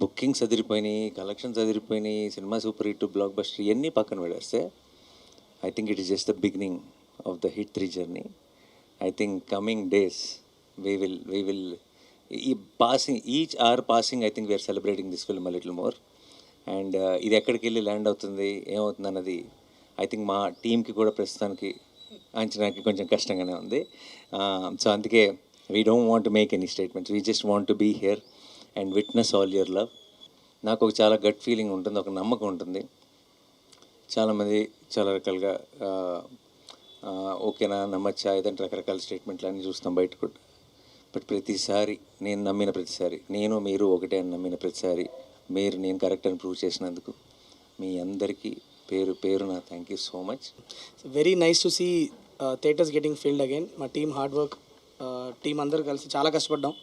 Bookings అదిరిపోయినాయి collections అదిరిపోయినాయి cinema super hit blockbuster ఇవన్నీ పక్కన పెడేస్తే I think it is just the beginning of the hit three journey I think coming days we will we will ఈ passing each are passing I think we're celebrating this film little more and ఇది ఎక్కడికి వెళ్ళి land అవుతుంది ఏమవుతుంది అన్నది I think మా టీంకి కూడా ప్రస్తుతానికి అంచనాకి కొంచెం కష్టంగానే ఉంది. Uh, సో అందుకే we don't want make any statements we just want be here and witness all your love నాకు ఒక చాలా గట్ ఫీలింగ్ ఉంటుంది ఒక నమ్మకం ఉంటుంది. చాలామంది చాలా రకాలుగా ఓకేనా నమ్మచ్చా ఏదంటే రకరకాల స్టేట్మెంట్లు అన్నీ చూస్తాం బయట కూడా. బట్ ప్రతిసారి నేను నమ్మిన ప్రతిసారి నేను మీరు ఒకటే అని నమ్మిన ప్రతిసారి మీరు నేను కరెక్ట్ అని ప్రూవ్ చేసినందుకు మీ అందరికీ పేరు పేరు నా thank you so much very nice to see theatres getting filled again మా టీం హార్డ్ వర్క్ టీం అందరూ కలిసి చాలా కష్టపడ్డాం.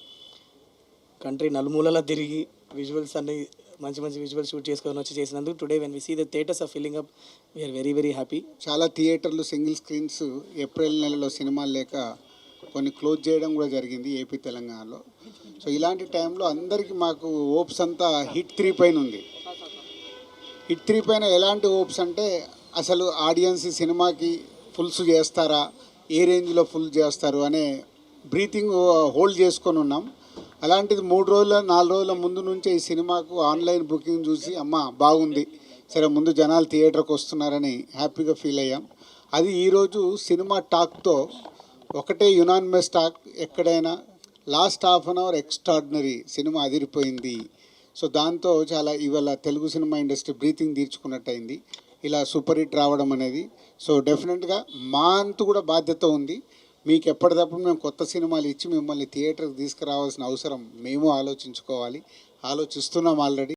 కంట్రీ నలుమూలలా తిరిగి విజువల్స్ అన్ని మంచి మంచి విజువల్స్ షూట్ చేసుకొని వచ్చి చేసినందుకు today when we see the theatres of filling up we're very very happy చాలా థియేటర్లు సింగిల్ స్క్రీన్స్ ఏప్రిల్ నెలలో సినిమాలు లేక కొన్ని క్లోజ్ చేయడం కూడా జరిగింది ఏపీ తెలంగాణలో. సో ఇలాంటి టైంలో అందరికీ మాకు హోప్స్ అంతా హిట్ త్రీ పైన ఉంది. హిట్ త్రీ పైన ఎలాంటి హోప్స్ అంటే అసలు ఆడియన్స్ సినిమాకి ఫుల్స్ చేస్తారా ఏ రేంజ్లో ఫుల్ చేస్తారు అనే బ్రీతింగ్ హోల్డ్ uh, చేసుకొని ఉన్నాం. అలాంటిది మూడు రోజుల నాలుగు రోజుల ముందు నుంచే ఈ సినిమాకు ఆన్లైన్ బుకింగ్ చూసి అమ్మ బాగుంది. సరే ముందు జనాలు థియేటర్కి వస్తున్నారని హ్యాపీగా ఫీల్ అయ్యాం. అది ఈరోజు సినిమా టాక్తో ఒకటే యునానిమస్ టాక్ ఎక్కడైనా last half an hour extraordinary cinema అదిరిపోయింది. సో దాంతో చాలా ఇవాళ తెలుగు సినిమా ఇండస్ట్రీ బ్రీతింగ్ తీర్చుకున్నట్టయింది. ఇలా సూపర్ హిట్ రావడం అనేది సో డెఫినెట్గా మా అంతు కూడా బాధ్యత ఉంది. మీకు ఎప్పటికప్పుడు మేము కొత్త సినిమాలు ఇచ్చి మిమ్మల్ని థియేటర్కి తీసుకురావాల్సిన అవసరం మేము ఆలోచించుకోవాలి. ఆలోచిస్తున్నాం ఆల్రెడీ.